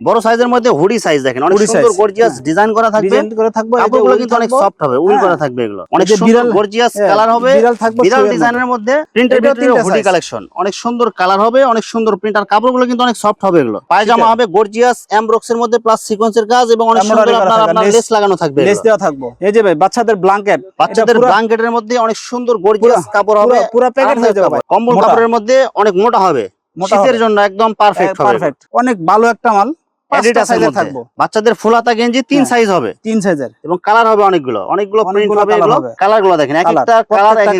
বড় সাইজের মধ্যে হুডি সাইজ দেখেন। অনেক সুন্দর গর্জিয়াস হ্যাঁ। ডিজাইন করা থাকবে। ডিজাইন করে থাকবে কাপড়গুলো কিন্তু অনেক সফট হবে উল হ্যাঁ। করা থাকবে এগুলো। অনেক সুন্দর গর্জিয়াস হ্যাঁ, কালার হবে। বিড়াল বিড়াল ডিজাইনের মধ্যে প্রিন্টের ভিতরে হুডি কালেকশন অনেক সুন্দর কালার হবে অনেক সুন্দর প্রিন্ট আর কাপড়গুলো কিন্তু অনেক সফট হবে এগুলো। পায়জামা হবে গর্জিয়াস এমব্রক্স এর মধ্যে প্লাস সিকোয়েন্সের কাজ এবং অনেক সুন্দর আপনার আপনার লেস লাগানো থাকবে লেস দেওয়া থাকবে। এই যে ভাই বাচ্চাদের ব্ল্যাঙ্কেট বাচ্চাদের ব্ল্যাঙ্কেটের মধ্যে অনেক সুন্দর গর্জিয়াস কাপড় হবে পুরা- প্যাকেট হয়ে যাবে কম্বল কাপড়ের মধ্যে অনেক মোটা হবে। শীতের জন্য একদম পারফেক্ট হবে। পারফেক্ট অনেক ভালো একটা মাল। বাচ্চাদের ফুলাতা গেঞ্জি তিন হ্যাঁ। সাইজ হবে। তিন সাইজের এবং কালার হবে অনেকগুলো। অনেকগুলো প্রিন্ট হবে হবে। কালারগুলো দেখেন এক একটা কালার এক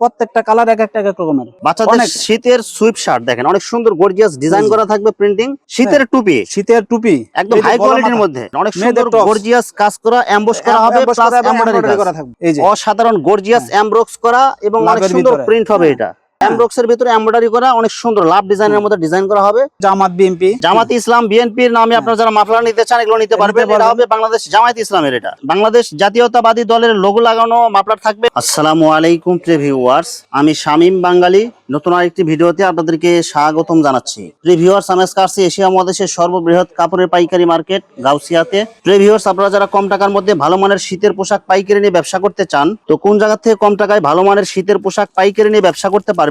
প্রত্যেকটা কালার এক একটা এক এক রকমের। বাচ্চাদের শীতের সুইপ শার্ট দেখেন অনেক সুন্দর গর্জিয়াস ডিজাইন করা থাকবে প্রিন্টিং শীতের টুপি। শীতের টুপি। একদম হাই কোয়ালিটির মধ্যে। অনেক সুন্দর গর্জিয়াস কাজ করা এমবোস করা হবে প্লাস এমব্রয়ডারি করা করা। থাকবে। অসাধারণ গর্জিয়াস এমব্রক্স করা এবং অনেক সুন্দর প্রিন্ট হবে হ্যাঁ। এটা। এমব্রক্স এর ভিতরে এমব্রয়ডারি করা অনেক সুন্দর লাভ ডিজাইনের মধ্যে ডিজাইন করা হবে। জামাত বিএমপি জামাত ইসলাম বিএনপির নামে আপনারা যারা মাফলার নিতে চান এগুলো নিতে পারবেন। এটা হবে বাংলাদেশ জামায়াত ইসলামের এটা। বাংলাদেশ জাতীয়তাবাদী দলের লোগো লাগানো মাফলার থাকবে। আসসালামু আলাইকুম প্রিভিউয়ার্স। আমি শামীম বাঙালি নতুন আরেকটি ভিডিওতে আপনাদেরকে স্বাগতম জানাচ্ছি। প্রিভিউয়ার্স আমি আসছি এশিয়া মহাদেশের সর্ববৃহৎ কাপড়ের পাইকারি মার্কেট গাউসিয়াতে। প্রিভিউয়ার্স আপনারা যারা কম টাকার মধ্যে ভালো মানের শীতের পোশাক পাইকারি নিয়ে ব্যবসা করতে চান তো কোন জায়গা থেকে কম টাকায় ভালো মানের শীতের পোশাক পাইকারি নিয়ে ব্যবসা করতে পারবেন?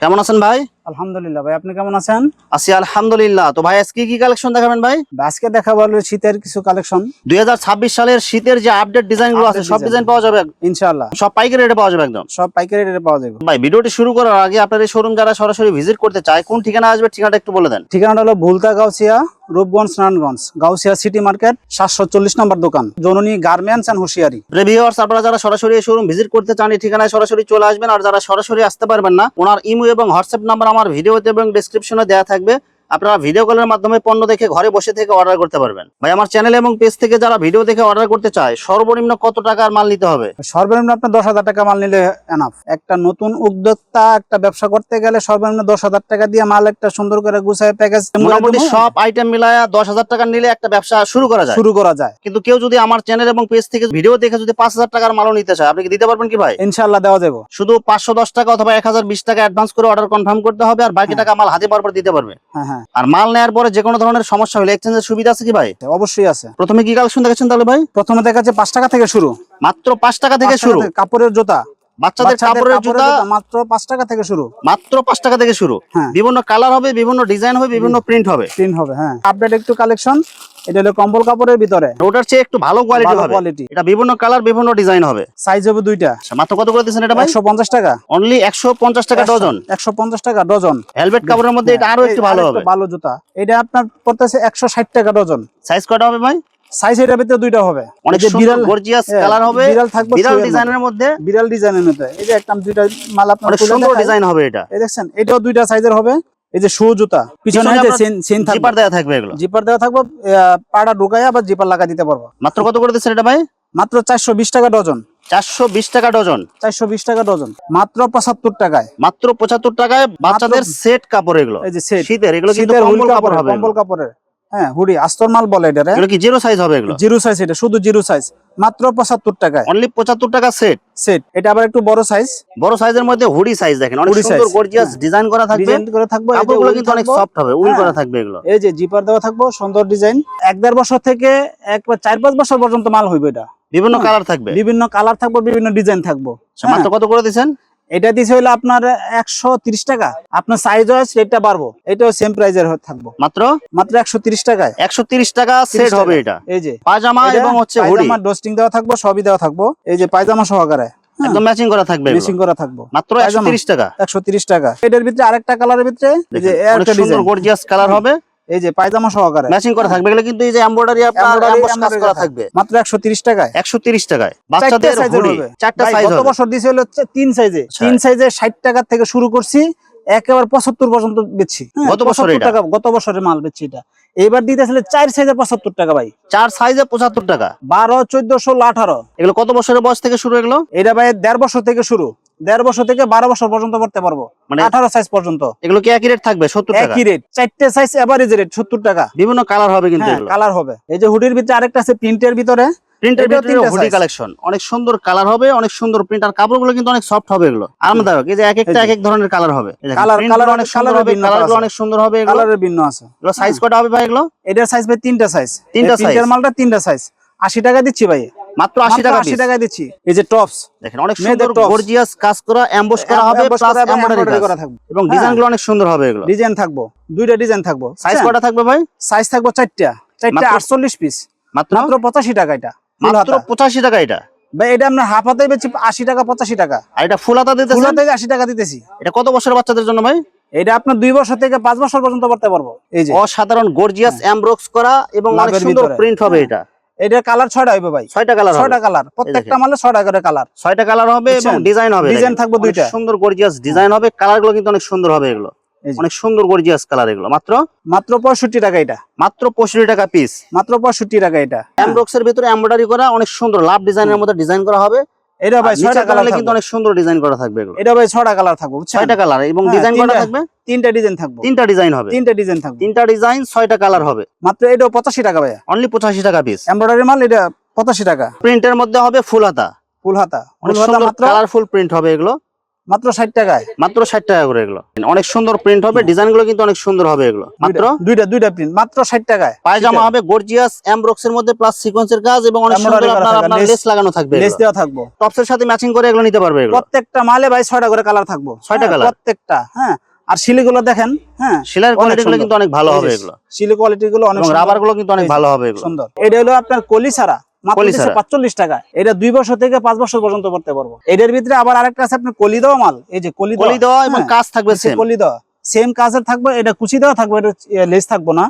কেমন আছেন ভাই? আলহামদুলিল্লাহ ভাই আপনি কেমন আছেন? আছি আলহামদুলিল্লাহ। তো ভাই আজকে কি কালেকশন দেখাবেন ভাই? আজকে দেখাবো শীতের কিছু কালেকশন দুই হাজার ছাব্বিশ সালের শীতের যে আপডেট ডিজাইনগুলো আছে সব ডিজাইন পাওয়া যাবে? ইনশাআল্লাহ। সব পাইকারি রেটে পাওয়া যাবে একদম? সব পাইকারি রেটে পাওয়া যাবে। ভাই ভিডিওটি শুরু করার আগে আপনার এই শোরুম যারা সরাসরি ভিজিট করতে চায় কোন ঠিকানা আসবে ঠিকানাটা একটু বলে দেন। ঠিকানাটা হলো ভুলতা গাউসিয়া রূপগঞ্জ, নারায়ণগঞ্জ, গাউসিয়া সিটি মার্কেট, সাতশো চল্লিশ নম্বর দোকান। জননী গার্মেন্টস অ্যান্ড হুশিয়ারি। রিভিউয়ার্স আপনারা যারা সরাসরি শোরুম ভিজিট করতে চান, এই ঠিকানায় সরাসরি চলে আসবেন। আর যারা সরাসরি আসতে পারবেন না, ওনার ইমো এবং হোয়াটসঅ্যাপ নাম্বার আমার ভিডিওতে এবং ডিসক্রিপশনে দেওয়া থাকবে। আপনারা ভিডিও কলের মাধ্যমে পণ্য দেখে ঘরে বসে থেকে অর্ডার করতে পারবেন। ভাই আমার চ্যানেল এবং পেজ থেকে যারা ভিডিও দেখে অর্ডার করতে চায় সর্বনিম্ন কত টাকার মাল নিতে হবে? সর্বনিম্ন আপনার দশ হাজার টাকা মাল নিলে এনাফ একটা নতুন উদ্যোক্তা একটা ব্যবসা করতে গেলে সর্বনিম্ন দশ হাজার টাকা দিয়ে মাল একটা সুন্দর করে গুছায় প্যাকেজ মোটামুটি সব আইটেম মিলায়া দশ হাজার টাকা নিলে একটা ব্যবসা শুরু করা যায়। শুরু করা যায়। কিন্তু কেউ যদি আমার চ্যানেল এবং পেজ থেকে ভিডিও দেখে যদি পাঁচ হাজার টাকার মালও নিতে চায় আপনি কি দিতে পারবেন কি ভাই? ইনশাল্লাহ দেওয়া যাবে। শুধু পাঁচশো দশ টাকা অথবা এক হাজার বিশ টাকা অ্যাডভান্স করে অর্ডার কনফার্ম করতে হবে আর বাকি হ্যাঁ। টাকা মাল হাতে পর দিতে পারবে। হ্যাঁ হ্যাঁ। আর মাল নেওয়ার পরে যে কোনো ধরনের সমস্যা হলে এক্সচেঞ্জের সুবিধা আছে কি ভাই? অবশ্যই আছে। প্রথমে কি কালেকশন দেখেছেন তাহলে ভাই? প্রথমে দেখা যাচ্ছে পাঁচ টাকা থেকে শুরু। মাত্র পাঁচ টাকা থেকে শুরু। কাপড়ের জুতা। বাচ্চাদের কাপড়ের জুতা মাত্র পাঁচ টাকা থেকে শুরু। মাত্র পাঁচ টাকা থেকে শুরু। হ্যাঁ। বিভিন্ন কালার হবে বিভিন্ন ডিজাইন হবে বিভিন্ন প্রিন্ট হবে। প্রিন্ট হবে হ্যাঁ। আপডেট একটু কালেকশন এটা হলো কম্বল কাপড়ের ভিতরে। ওটার চেয়ে একটু ভালো কোয়ালিটি হবে। কোয়ালিটি এটা বিভিন্ন কালার বিভিন্ন ডিজাইন হবে। সাইজ হবে দুইটা। আচ্ছা, মাত্র কত করে দিচ্ছেন এটা ভাই? একশো পঞ্চাশ টাকা। অনলি একশো পঞ্চাশ টাকা ডজন একশো পঞ্চাশ টাকা ডজন হেলমেট কাপড়ের মধ্যে এটা আরও একটু ভালো হবে। ভালো জুতা। এটা আপনার পড়তেছে একশো ষাট টাকা ডজন সাইজ কটা হবে ভাই? সাইজ এটার ভিতরে দুইটা হবে। অনেক গর্জিয়াস হ্যাঁ, কালার হবে। বিড়াল থাকবে বিড়াল ডিজাইনের মধ্যে। বিড়াল ডিজাইনের মধ্যে। এই যে একটা দুইটা মাল আপনার অনেক খুলে সুন্দর ডিজাইন হবে এটা। এই দেখছেন এটাও দুইটা সাইজের হবে। এই যে শু জুতা। পিছনে যে থাকবে। জিপার দেওয়া থাকবে এগুলো। জিপার দেওয়া থাকবে পাড়া ঢুকাই আবার জিপার লাগা দিতে পারব। মাত্র কত করে দিচ্ছেন এটা ভাই? মাত্র চারশো বিশ টাকা ডজন। চারশো বিশ টাকা ডজন। চারশো বিশ টাকা ডজন। মাত্র পঁচাত্তর টাকায়। মাত্র পঁচাত্তর টাকায় বাচ্চাদের সেট কাপড় এগুলো। এই যে সেট শীতের এগুলো কিন্তু কম্বল কাপড় কাপড় হবে কম্বল কাপড়ের। হ্যাঁ হুডি আস্তর মাল বলে এটা এগুলো কি জিরো সাইজ হবে এগুলো? জিরো সাইজ এটা শুধু জিরো সাইজ মাত্র পঁচাত্তর টাকায়। অনলি পঁচাত্তর টাকা সেট সেট এটা আবার একটু বড় সাইজ বড় সাইজের মধ্যে হুডি সাইজ দেখেন অনেক সুন্দর গর্জিয়াস হ্যাঁ। ডিজাইন করা থাকবে। ডিজাইন করে থাকব কাপড়গুলো কিন্তু অনেক সফট হবে উল হ্যাঁ। করা থাকবে এগুলো। এই যে জিপার দেওয়া থাকব সুন্দর ডিজাইন এক দেড় বছর থেকে একবার চার পাঁচ বছর পর্যন্ত মাল হইবে এটা। বিভিন্ন হ্যাঁ। কালার থাকবে। বিভিন্ন কালার থাকব বিভিন্ন ডিজাইন থাকব। মাত্র কত করে দিচ্ছেন এটা দিছে হলো আপনার একশো তিরিশ টাকা। আপনার সাইজ হয় সেটটা বাড়বো। এটাও সেম প্রাইজের থাকব। মাত্র? মাত্র একশো তিরিশ টাকায়। একশো তিরিশ টাকা সেট হবে এটা। এই যে। এটা এবং হচ্ছে পায়জামা ডোস্টিং দেওয়া থাকব সবই দেওয়া থাকব। এই যে পায়জামা সহকারে। একদম ম্যাচিং করা থাকবে মেশিং করা থাকব। মাত্র একশো পায়জামা। তিরিশ টাকা। একশো তিরিশ টাকা। এটার ভিতরে আরেকটা কালারের ভিতরে যে একটা ডিজাইন গর্জিয়াস কালার হবে। এই যে পায়জামা সহকারে। ম্যাচিং করা থাকবে এগুলো কিন্তু এই যে এমব্রয়ডারি আপনার কাজ করা থাকবে। মাত্র একশো তিরিশ টাকায়। একশো তিরিশ টাকায়। বাচ্চাদের হুডি চারটা সাইজ গত বছর দিছে হলো তিন সাইজে। তিন সাইজে ষাট টাকা থেকে শুরু করছি একেবারে পঁচাত্তর পর্যন্ত বেচছি। হ্যাঁ, গত বছর এটা? টাকা গত বছরের মাল বেচছি এটা। এবার দিতেছিলে চার সাইজে পঁচাত্তর টাকা ভাই। চার সাইজে পঁচাত্তর টাকা? বারো চোদ্দ ষোলো আঠারো। এগুলো কত বছরের বয়স থেকে শুরু এগুলো? এটা ভাই দেড় বছর থেকে শুরু। দেড় বছর থেকে বারো বছর পর্যন্ত করতে পারব। মানে আঠারো সাইজ পর্যন্ত। এগুলো কি একই রেট থাকবে সত্তর একই রেট চারটে সাইজ এভারেজ রেট সত্তর টাকা। বিভিন্ন কালার হবে কিন্তু হ্যাঁ কালার হবে। এই যে হুডির ভিতরে আরেকটা আছে প্রিন্টের ভিতরে প্রিন্টের ভিতরে হুডি কালেকশন অনেক সুন্দর কালার হবে অনেক সুন্দর প্রিন্ট আর কাপড়গুলো কিন্তু অনেক সফট হবে এগুলো। আরামদায়ক। এই যে এক একটা এই এক এক ধরনের কালার হবে। colour গুলো অনেক সুন্দর হবে কালারগুলো অনেক সুন্দর হবে কালারের ভিন্ন আছে। এগুলো সাইজ কটা হবে ভাই এগুলো? এটার সাইজ ভাই তিনটা সাইজ তিনটা size? মালটা তিনটা সাইজ আশি টাকা দিচ্ছি ভাই। মাত্র আশি টাকা আশি piece। টাকায় দিচ্ছি। এই যে টপস দেখেন অনেক সুন্দর গর্জিয়াস কাজ করা এমবোস করা হবে প্লাস এবং এমব্রয়ডারি করা থাকবে এবং হ্যাঁ। ডিজাইনগুলো অনেক সুন্দর হবে এগুলো। ডিজাইন থাকব। দুইটা ডিজাইন থাকব। সাইজ কটা থাকবে ভাই? সাইজ থাকব চারটা। চারটা মাত্র- আটচল্লিশ পিস মাত্র? মাত্র পঁচাশি টাকা এটা। মাত্র হাতা। পঁচাশি টাকা এটা। ভাই এটা আমরা হাফ হাতে বেচি আশি টাকা পঁচাশি টাকা। আর এটা ফুল হাতা ফুল হাতে আশি টাকা দিতেছি। এটা কত বছরের বাচ্চাদের জন্য ভাই? এটা আপনার দুই বছর থেকে পাঁচ বছর পর্যন্ত করতে পারব। এই যে। অসাধারণ গর্জিয়াস এমব্রক্স করা এবং অনেক সুন্দর প্রিন্ট হবে এটা। এটা কালার ছয়টা হবে ভাই। ছয়টা কালার ছয়টা কালার। প্রত্যেকটা মালে ছয়টা করে কালার। ছয়টা কালার হবে এবং ডিজাইন হবে ডিজাইন থাকবে দুইটা। সুন্দর গর্জিয়াস ডিজাইন হবে। কালারগুলো কিন্তু অনেক সুন্দর হবে এগুলো। অনেক সুন্দর গর্জিয়াস কালার এগুলো। মাত্র? মাত্র পঁয়ষট্টি টাকা এটা। মাত্র পঁয়ষট্টি টাকা পিস মাত্র পঁয়ষট্টি টাকা এটা। এমব্রক্স এর ভিতরে এমব্রয়ডারি করা অনেক সুন্দর। লাভ ডিজাইনের মধ্যে ডিজাইন করা হবে। এটা ভাই ছয়টা কালার কিন্তু অনেক সুন্দর ডিজাইন করা থাকবে এগুলো। এটা ভাই ছয়টা কালার থাকবে ছয়টা কালার এবং হ্যাঁ, ডিজাইন করা তিনটা- থাকবে? তিনটা ডিজাইন থাকবে। তিনটা ডিজাইন হবে। তিনটা ডিজাইন থাকবে। তিনটা ডিজাইন ছয়টা কালার হবে। মাত্র এটা পঁচাশি টাকা ভাই অনলি পঁচাশি টাকা পিস এমব্রয়ডারি মাল এটা পঁচাশি টাকা। প্রিন্টের মধ্যে হবে ফুল হাতা। ফুল হাতা। ফুল হাতা মাত্র কালারফুল প্রিন্ট হবে এগুলো। মাত্র ষাট টাকায়? মাত্র ষাট টাকা করে এগুলো। অনেক সুন্দর প্রিন্ট হবে ডিজাইনগুলো কিন্তু অনেক সুন্দর হবে এগুলো। মাত্র? দুইটা- দুইটা প্রিন্ট মাত্র ষাট টাকায়। পায়জামা হবে গর্জিয়াস এমব্রক্স এর মধ্যে প্লাস সিকোয়েন্সের কাজ এবং অনেক সুন্দর আপনার আপনার লেস লাগানো থাকবে লেস দেওয়া থাকব। টপসের সাথে ম্যাচিং করে এগুলো নিতে পারবে এগুলো। প্রত্যেকটা মালে ভাই ছয়টা করে কালার থাকব। ছয়টা হ্যাঁ, colour? প্রত্যেকটা হ্যাঁ। আর শিলিগুলো দেখেন হ্যাঁ কোয়ালিটি গুলো কিন্তু অনেক ভালো হবে এগুলো। শিলি কোয়ালিটি গুলো অনেক রাবারগুলো কিন্তু অনেক ভালো হবে এগুলো। সুন্দর। এটা হলো আপনার কলি ছাড়া। পাঁচচল্লিশ টাকা। এটা দুই বছর থেকে পাঁচ বছর পর্যন্ত করতে পারব। এটার ভিতরে আবার আরেকটা আছে আপনার কলি দেওয়া মাল। এই যে কলি কলি দেওয়া এবং হ্যাঁ, কাজ থাকবে নিচে কলি দেওয়া। সেম কাজের থাকবে এটা কুচি দেওয়া থাকবে এটা লেজ থাকব না।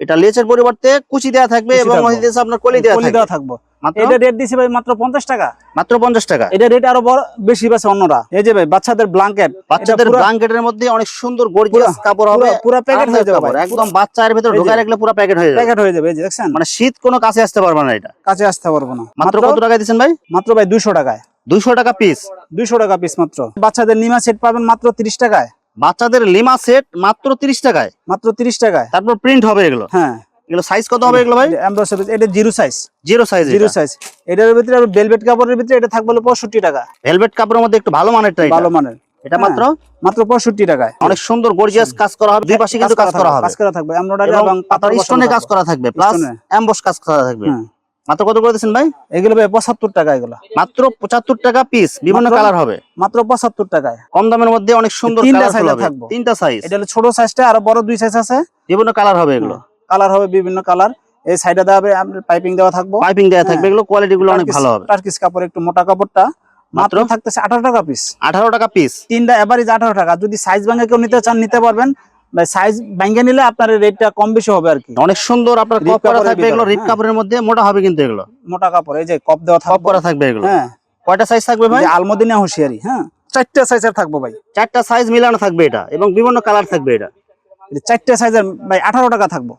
এটা পরিবর্তে কুচি দেওয়া থাকবে এবং আপনার কলি দেওয়া থাকবে। দেওয়া থাকব। মাত্র এটা রেট দিছি ভাই মাত্র পঞ্চাশ টাকা। মাত্র পঞ্চাশ টাকা। এটা রেট আরও বড় বেশি পাচ্ছে অন্যরা। এই যে ভাই বাচ্চাদের ব্ল্যাঙ্কেট বাচ্চাদের মধ্যে অনেক সুন্দর গর্জিয়াস কাপড় হবে। পুরো প্যাকেট হয়ে যাবে একদম বাচ্চার ভিতরে রাখলে পুরো প্যাকেট হয়ে যাবে। প্যাকেট হয়ে যাবে দেখছেন? মানে শীত কোনো কাছে আসতে পারবে না এটা। কাছে আসতে পারব না। মাত্র কত টাকা দিচ্ছেন ভাই? মাত্র ভাই দুইশো টাকায়। দুইশো টাকা পিস দুইশো টাকা পিস মাত্র। বাচ্চাদের নিমা সেট পাবেন মাত্র তিরিশ টাকায়। বাচ্চাদের লিমা সেট মাত্র তিরিশ টাকায়। মাত্র তিরিশ টাকায়। তারপর প্রিন্ট হবে এগুলো। হ্যাঁ। এগুলো সাইজ কত হবে এগুলো ভাই? এমব্রয়ডারি এটা zero size zero size zero size এটার ভিতরে বেলভেট কাপড়ের ভিতরে এটা থাকবে হলো পঁয়ষট্টি টাকা। ভেলভেট কাপড়ের মধ্যে একটু ভালো মানের টাই ভালো মানের। এটা হ্যাঁ। মাত্র? মাত্র পঁয়ষট্টি টাকায়। অনেক সুন্দর গর্জিয়াস কাজ করা হবে। দুই পাশে কিন্তু কাজ করা হবে। কাজ করা থাকবে। এমব্রয়ডারি এবং এবং পাতার স্টোনে কাজ করা থাকবে। প্লাস এমবস কাজ করা থাকবে। হ্যাঁ। মাত্র কত করে ভাই? এগুলো ভাই পঁচাত্তর টাকা এগুলো। মাত্র পঁচাত্তর টাকা পিস বিভিন্ন কালার হবে। মাত্র পঁচাত্তর টাকায়। কম দামের মধ্যে অনেক সুন্দর তিনটা থাকব। তিনটা সাইজ এটা হলো ছোট সাইজটা আর বড় দুই সাইজ আছে। বিভিন্ন কালার হবে এগুলো। কালার হবে বিভিন্ন কালার। এই সাইডে দেওয়া হবে পাইপিং দেওয়া থাকব। পাইপিং দেওয়া থাকবে হ্যাঁ। এগুলো কোয়ালিটি গুলো অনেক ভালো হবে। টার্কিশ কাপড় একটু মোটা কাপড়টা। মাত্র? থাকতেছে আঠারো টাকা পিস আঠারো টাকা পিস তিনটা এভারেজ আঠারো টাকা। যদি সাইজ ভাঙে কেউ নিতে চান নিতে পারবেন। সাইজ ভাঙে নিলে আপনার রেটটা কম বেশি হবে আর কি। অনেক সুন্দর আপনার কপ করা থাকবে এগুলো রিপ হ্যাঁ। কাপড়ের মধ্যে মোটা হবে কিন্তু এগুলো। মোটা কাপড় এই যে কপ দেওয়া কপ করা থাকবে এগুলো। হ্যাঁ। কয়টা সাইজ থাকবে ভাই? আলমদিনা হুঁশিয়ারি হ্যাঁ। চারটা সাইজের থাকব ভাই। চারটা সাইজ মিলানো থাকবে এটা এবং বিভিন্ন কালার থাকবে এটা। চারটা সাইজের ভাই আঠারো টাকা থাকব।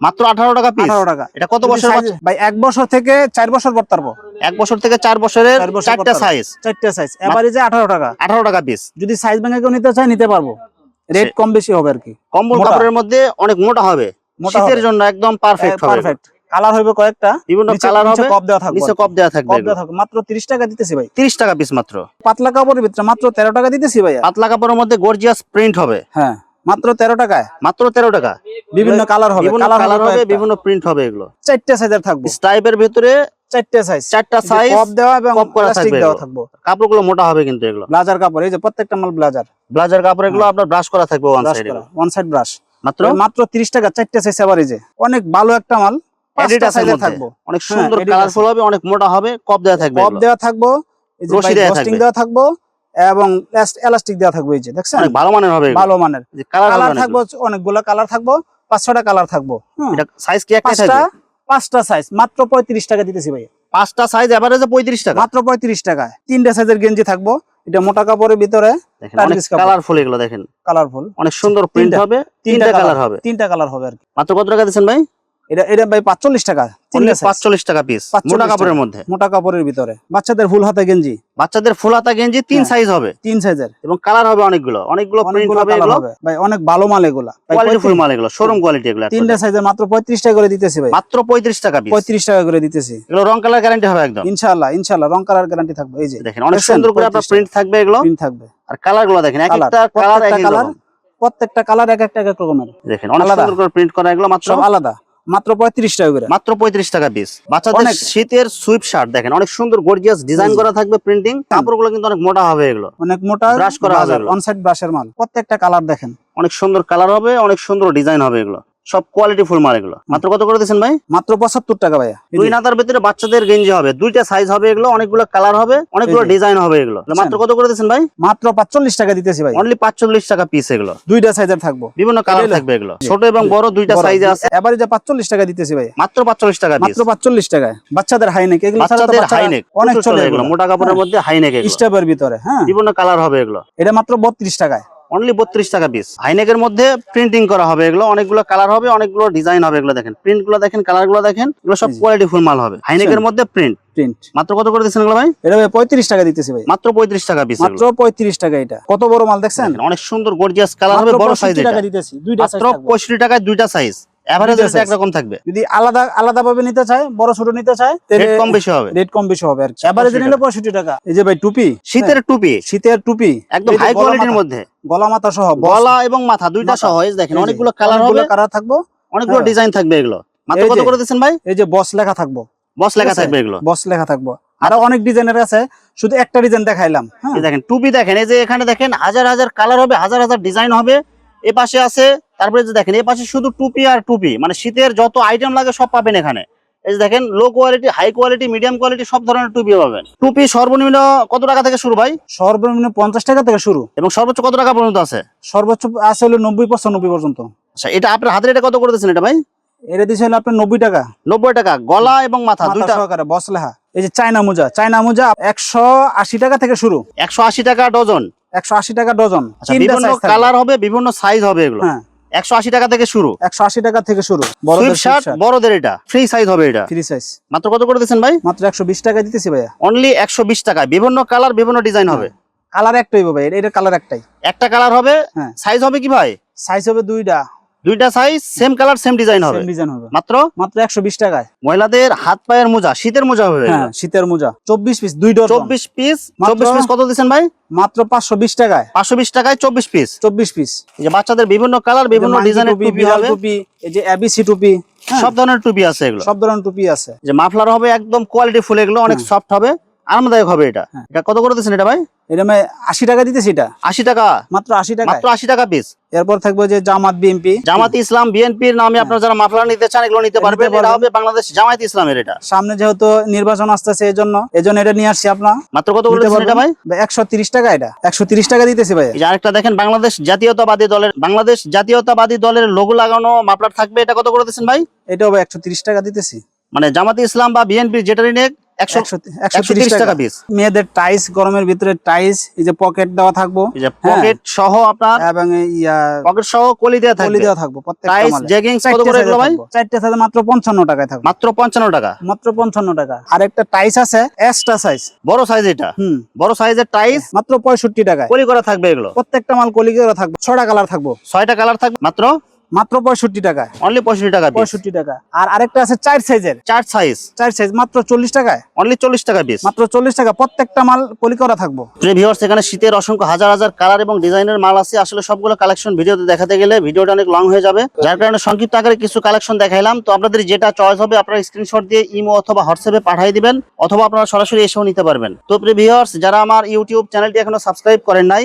মাত্র আঠারো টাকা পিস আঠারো টাকা। এটা কত বছর ভাই এক বছর থেকে চার বছর পড়তে পারব এক বছর থেকে চার বছরের চারটা সাইজ চারটা সাইজ এভারেজে আঠারো টাকা। আঠারো টাকা পিস যদি সাইজ ভাঙে কেউ নিতে চায় নিতে পারব। রেট কম বেশি হবে আর কি। কম্বল কাপড়ের মধ্যে অনেক মোটা হবে। শীতের জন্য একদম পারফেক্ট পারফেক্ট কালার হবে কয়েকটা। বিভিন্ন কালার হবে। কপ দেওয়া থাকবে। নিচে কপ দেওয়া থাকবে কপ দেওয়া থাকবে। মাত্র তিরিশ টাকা দিতেছি ভাই। তিরিশ টাকা পিস মাত্র। পাতলা কাপড়ের ভিতরে মাত্র তেরো টাকা দিতেছি ভাই পাতলা কাপড়ের মধ্যে গর্জিয়াস প্রিন্ট হবে। হ্যাঁ। মাত্র তেরো টাকায়? মাত্র তেরো টাকা। বিভিন্ন কালার হবে কালার হবে বিভিন্ন প্রিন্ট হবে এগুলো। চারটে সাইজের থাকবে। স্টাইপের ভিতরে চারটে সাইজ চারটা সাইজ কপ দেওয়া এবং কপ করা থাকবে দেওয়া থাকবে। কাপড়গুলো মোটা হবে কিন্তু এগুলো। ব্লাজার কাপড় এই যে প্রত্যেকটা মাল ব্লাজার ব্লাজার কাপড় এগুলো আপনার ব্রাশ করা থাকবে one side one side brush মাত্র? মাত্র তিরিশ টাকা চারটে সাইজ এভারেজে অনেক ভালো একটা মাল থাকব। অনেক হ্যাঁ, সুন্দর কালারফুল হবে অনেক মোটা হবে কপ দেওয়া থাকবে কপ দেওয়া থাকব এই যে দেওয়া থাকবে। এবং এলাস্টিক দেওয়া থাকবে এই যে দেখছেন? ভালো মানের হবে ভালো মানের। কালার থাকব অনেকগুলো কালার থাকব পাঁচ ছটা কালার থাকব সাইজ কি একটাই পাঁচটা থাকবে পাঁচটা সাইজ মাত্র পঁয়ত্রিশ টাকা দিতেছি ভাই পাঁচটা সাইজ এভারেজে পঁয়ত্রিশ টাকা? মাত্র পঁয়ত্রিশ টাকায়। তিনটা সাইজের গেঞ্জি থাকব এটা মোটা কাপড়ের ভিতরে। কালারফুল এগুলো দেখেন। কালারফুল অনেক সুন্দর প্রিন্ট হবে তিনটা কালার হবে। তিনটা কালার হবে আর কি। মাত্র কত টাকা দিচ্ছেন ভাই? এটা এটা ভাই পাঁচচল্লিশ টাকা পাঁচচল্লিশ টাকা পিস মোটা কাপড়ের মধ্যে। মোটা কাপড়ের ভিতরে। বাচ্চাদের ফুল হাতা গেঞ্জি। বাচ্চাদের ফুল হাতা গেঞ্জি তিন হ্যাঁ। সাইজ হবে। তিন সাইজের এবং কালার হবে অনেকগুলো। অনেকগুলো প্রিন্ট হবে এগুলো। ভাই অনেক ভালো মাল এগুলা। কোয়ালিটি ফুল মাল এগুলো শোরুম কোয়ালিটি এগুলো তিনটা সাইজের মাত্র পঁয়ত্রিশ টাকা করে দিতেছি ভাই। মাত্র পঁয়ত্রিশ টাকা পিস পঁয়ত্রিশ টাকা করে দিতেছি। এগুলো রং কালার গ্যারান্টি হবে একদম। ইনশাআল্লাহ ইনশাআল্লাহ রং কালার গ্যারান্টি থাকবে। এই যে দেখেন অনেক সুন্দর করে আপনার প্রিন্ট থাকবে এগুলো। প্রিন্ট থাকবে। আর কালারগুলো দেখেন এক একটা কালার এক প্রত্যেকটা কালার প্রত্যেকটা কালার এক একটা এক এক রকমের। দেখেন অনেক সুন্দর করে প্রিন্ট করা এগুলো মাত্র। আলাদা। মাত্র পঁয়ত্রিশ টাকা করে। মাত্র পঁয়ত্রিশ টাকা পিস বাচ্চাদের। শীতের সুইপ শার্ট দেখেন অনেক সুন্দর গর্জিয়াস ডিজাইন করা থাকবে প্রিন্টিং কাপড়গুলো কিন্তু অনেক মোটা হবে এগুলো। অনেক মোটা ব্রাশ করা হবে এগুলো। অনসাইড ব্রাশের মাল। প্রত্যেকটা কালার দেখেন। অনেক সুন্দর কালার হবে অনেক সুন্দর ডিজাইন হবে এগুলো। সব কোয়ালিটি ফুল মাল এগুলো। মাত্র কত করে দিচ্ছেন ভাই? মাত্র পঁচাত্তর টাকা ভাইয়া। দুই নাতার ভিতরে বাচ্চাদের গেঞ্জি হবে দুইটা সাইজ হবে এগুলো অনেকগুলো কালার হবে অনেকগুলো ডিজাইন হবে এগুলো। মাত্র কত করে দিচ্ছেন ভাই? মাত্র পাঁচচল্লিশ টাকা দিতেছি ভাই। অনলি পাঁচচল্লিশ টাকা পিস এগুলো। দুইটা সাইজের থাকব। বিভিন্ন কালার থাকবে এগুলো। ছোট এবং বড় দুইটা সাইজ আছে। এবারে যে পাঁচচল্লিশ টাকা দিতেছি ভাই। মাত্র পাঁচচল্লিশ টাকা মাত্র পাঁচচল্লিশ টাকায়। বাচ্চাদের হাইনেক এগুলো বাচ্চাদের হাইনেক অনেক চলে এগুলো। মোটা কাপড়ের মধ্যে হাইনেক স্টাফের ভিতরে হ্যাঁ। বিভিন্ন কালার হবে এগুলো। এটা মাত্র বত্রিশ টাকায়। অনলি বত্রিশ টাকা পিস হাইনেকের মধ্যে প্রিন্টিং করা হবে। এগুলো অনেকগুলো কালার হবে অনেকগুলো ডিজাইন হবে এগুলো দেখেন। প্রিন্টগুলো দেখেন কালারগুলো দেখেন এগুলো সব কোয়ালিটি ফুল মাল হবে। হাইনেকের মধ্যে প্রিন্ট প্রিন্ট মাত্র কত করে দিচ্ছেন ভাই? এটা ভাই পঁয়ত্রিশ টাকা দিতেছি ভাই। মাত্র পঁয়ত্রিশ টাকা পিস মাত্র পঁয়ত্রিশ টাকা এটা। কত বড় মাল দেখছেন? অনেক সুন্দর গর্জিয়াস কালার হবে বড় সাইজ টাকা দিতেছি দুইটা মাত্র পঁয়ষট্টি টাকায় দুইটা সাইজ এভারেজ দুইটা একরকম থাকবে। যদি আলাদা আলাদা ভাবে নিতে চায় বড় ছোট নিতে চায় রেট কম বেশি হবে। রেট কম বেশি হবে আর কি। নিলে পঁয়ষট্টি টাকা। এই যে ভাই টুপি? শীতের টুপি। শীতের টুপি। একদম হাই কোয়ালিটির মধ্যে। গলা মাথা সহ গলা এবং মাথা দুইটা সহ দেখেন অনেকগুলো কালার হবে। কালার থাকব। অনেকগুলো হ্যাঁ। ডিজাইন থাকবে এগুলো। মাত্র এই কত করে দিচ্ছেন ভাই? এই যে বস লেখা থাকব। বস লেখা থাকবে এগুলো। বস লেখা থাকব। আরও অনেক ডিজাইনের আছে শুধু একটা ডিজাইন দেখাইলাম। হ্যাঁ। দেখেন টুপি দেখেন এই যে এখানে দেখেন হাজার হাজার কালার হবে হাজার হাজার ডিজাইন হবে। এ পাশে আছে তারপরে যে দেখেন এ পাশে শুধু টুপি আর টুপি মানে শীতের যত আইটেম লাগে সব পাবেন এখানে। এই যে দেখেন low quality high quality medium quality সব ধরনের টুপি পাবেন। টুপি সর্বনিম্ন কত টাকা থেকে শুরু ভাই? সর্বনিম্ন পঞ্চাশ টাকা থেকে শুরু। এবং সর্বোচ্চ কত টাকা পর্যন্ত আছে? সর্বোচ্চ আছে হলো নব্বই পঁচানব্বই পর্যন্ত। আচ্ছা এটা আপনার হাতের এটা কত করে দিচ্ছেন এটা ভাই? এটা দিচ্ছে হলো আপনার নব্বই টাকা। নব্বই টাকা গলা এবং মাথা দুইটা? সহকারে বস লেখা এই যে চায়না মোজা চায়না মোজা একশো আশি টাকা থেকে শুরু। একশো আশি টাকা ডজন। একশো আশি টাকা ডজন। আচ্ছা বিভিন্ন কালার হবে বিভিন্ন সাইজ হবে এগুলো। হ্যাঁ। একশো আশি টাকা থেকে শুরু। একশো আশি টাকা থেকে শুরু। সুইপ শার্ট বড়দের এটা। ফ্রি সাইজ হবে এটা। ফ্রি সাইজ মাত্র কত করে দিচ্ছেন ভাই? মাত্র একশো বিশ টাকা দিতেছি ভাইয়া। অনলি একশো বিশ টাকায় বিভিন্ন কালার বিভিন্ন ডিজাইন হবে। কালার একটাই ভাই এটা কালার একটাই। একটা কালার হবে। হ্যাঁ। সাইজ হবে কি ভাই? সাইজ হবে দুইটা। দুইটা size same colour same design হবে। ডিজাইন হবে। মাত্র? মাত্র একশো বিশ টাকায়। মহিলাদের হাত পায়ের মোজা শীতের মোজা হবে। হ্যাঁ শীতের মোজা। চব্বিশ পিস দুই চব্বিশ পিস চব্বিশ পিস কত দিচ্ছেন ভাই? মাত্র পাঁচশো বিশ টাকায়। পাঁচশো বিশ টাকায় চব্বিশ পিস চব্বিশ পিস এই যে বাচ্চাদের বিভিন্ন কালার বিভিন্ন ডিজাইনের টুপি হবে। টুপি এই যে এবিসি টুপি হ্যাঁ, সব ধরনের টুপি আছে এগুলো। সব ধরনের টুপি আছে। যে মাফলার হবে একদম কোয়ালিটি ফুল এগুলো অনেক হ্যাঁ। সফট হবে। আরামদায়ক হবে এটা। হ্যাঁ। এটা কত করে দিচ্ছেন এটা ভাই? এটা আমি আশি টাকা দিতেছি এটা। আশি টাকা? মাত্র আশি টাকা মাত্র আশি টাকা পিস এরপর থাকবে যে জামাত বিএমপি জামাত ইসলাম বিএনপির নামে আপনারা যারা মাফলার নিতে চান এগুলো নিতে পারবেন। এটা হবে বাংলাদেশ জামায়াত ইসলামের এটা। সামনে যেহেতু নির্বাচন আসতেছে এই জন্য এই জন্য এটা নিয়ে আসছি আপনার। মাত্র কত দিচ্ছেন এটা ভাই? একশো তিরিশ টাকা এটা। একশো তিরিশ টাকা দিতেছি ভাই। এই যে আরেকটা দেখেন বাংলাদেশ জাতীয়তাবাদী দলের বাংলাদেশ জাতীয়তাবাদী দলের লোগো লাগানো মাফলার থাকবে এটা কত করে দিচ্ছেন ভাই? এটাও ভাই একশো তিরিশ টাকা দিতেছি। মানে জামাতে ইসলাম বা বিএনপি যেটারই নেক টাকা। টাকা পিস মেয়েদের টাইস গরমের ভিতরে টাইস এই যে পকেট দেওয়া থাকব। এই যে হ্যাঁ। পকেট সহ আপনার এবং পকেট সহ কলি দেওয়া কলি দেওয়া থাকব টাইস জেগিংস কত করে এগুলো ভাই? চারটে সাইজে মাত্র পঞ্চান্ন টাকায় থাকবে। মাত্র পঞ্চান্ন টাকা। মাত্র পঞ্চান্ন টাকা। আর একটা টাইস আছে এক্সট্রা সাইজ বড় সাইজ এটা। হুম। বড় সাইজের টাইস মাত্র পঁয়ষট্টি টাকায়। কলি করা থাকবে এগুলো। প্রত্যেকটা মাল কলি করে থাকবে। ছটা কালার থাকব। ছয়টা কালার থাকবে। মাত্র মাত্র পঁয়ষট্টি টাকায়। অনলি পঁয়ষট্টি টাকা পঁয়ষট্টি টাকা আর আরেকটা আছে চার সাইজের চার সাইজ চার সাইজ মাত্র চল্লিশ টাকায়। অনলি চল্লিশ টাকা পিস মাত্র চল্লিশ টাকা প্রত্যেকটা মাল কলি করা থাকব। ভিউয়ার্স এখানে শীতের অসংখ্য হাজার হাজার কালার এবং ডিজাইনের মাল আছে। আসলে সবগুলো কালেকশন ভিডিওতে দেখাতে গেলে ভিডিওটা অনেক লং হয়ে যাবে। যার কারণে সংক্ষিপ্ত আকারে কিছু কালেকশন দেখাইলাম। তো আপনাদের যেটা চয়েস হবে আপনারা স্ক্রিনশট দিয়ে ইমো অথবা হোয়াটসঅ্যাপে পাঠিয়ে দিবেন অথবা আপনারা সরাসরি এসেও নিতে পারবেন। তো ভিউয়ার্স যারা আমার ইউটিউব চ্যানেলটি এখনও সাবস্ক্রাইব করেন নাই